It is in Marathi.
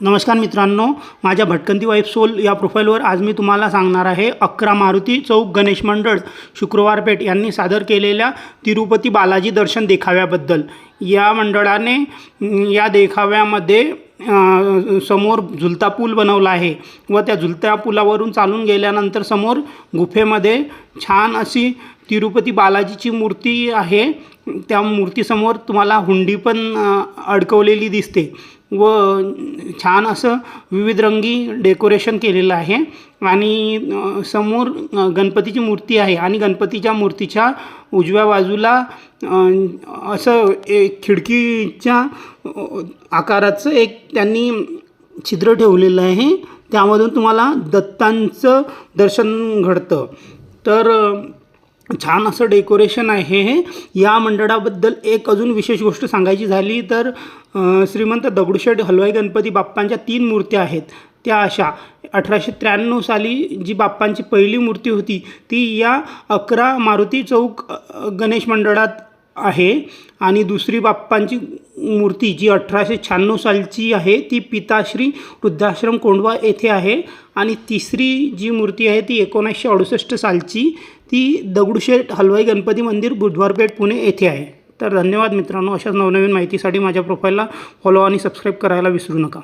नमस्कार मित्रांनो माझ्या भटकंती वाईफ सोल या प्रोफाईलवर आज मी तुम्हाला सांगणार आहे अकरा मारुती चौक गणेश मंडळ शुक्रवार पेठ यांनी सादर केलेल्या तिरुपती बालाजी दर्शन देखाव्याबद्दल. या मंडळाने या देखाव्यामध्ये समोर झुलता पूल बनवला आहे व त्या झुलत्या पुलावरून चालून गेल्यानंतर समोर गुफेमध्ये छान अशी तिरुपती बालाजीची मूर्ती आहे. त्या मूर्तीसमोर तुम्हाला हुंडी पण अडकवलेली दिसते व छान असं विविध रंगी डेकोरेशन केलेलं आहे. आणि समोर गणपतीची मूर्ती आहे आणि गणपतीच्या मूर्तीच्या उजव्या बाजूला असं एक खिडकीच्या आकाराचं एक त्यांनी छिद्र ठेवलेलं आहे. त्यामधून तुम्हाला दत्तांचं दर्शन घडतं. तर छान असं डेकोरेशन आहे हे. या मंडळाबद्दल एक अजून विशेष गोष्ट सांगायची झाली तर श्रीमंत दगडूशेठ हलवाई गणपती बाप्पांच्या तीन मूर्त्या आहेत. त्या अशा अठराशे त्र्याण्णव साली जी बाप्पांची पहिली मूर्ती होती ती या अकरा मारुती चौक गणेश मंडळात आहे. आणि दुसरी बाप्पांची मूर्ती जी अठराशे शहाण्णव सालची आहे ती पिताश्री वृद्धाश्रम कोंडवा येथे आहे. आणि तिसरी जी मूर्ती आहे ती एकोणीसशे अडुसष्ट सालची ती दगडूशेठ हलवाई गणपती मंदिर बुधवारपेठ पुणे येथे आहे. तर धन्यवाद मित्रांनो अशाच नवनवीन माहितीसाठी माझ्या प्रोफाईलला फॉलो आणि सबस्क्राईब करायला विसरू नका.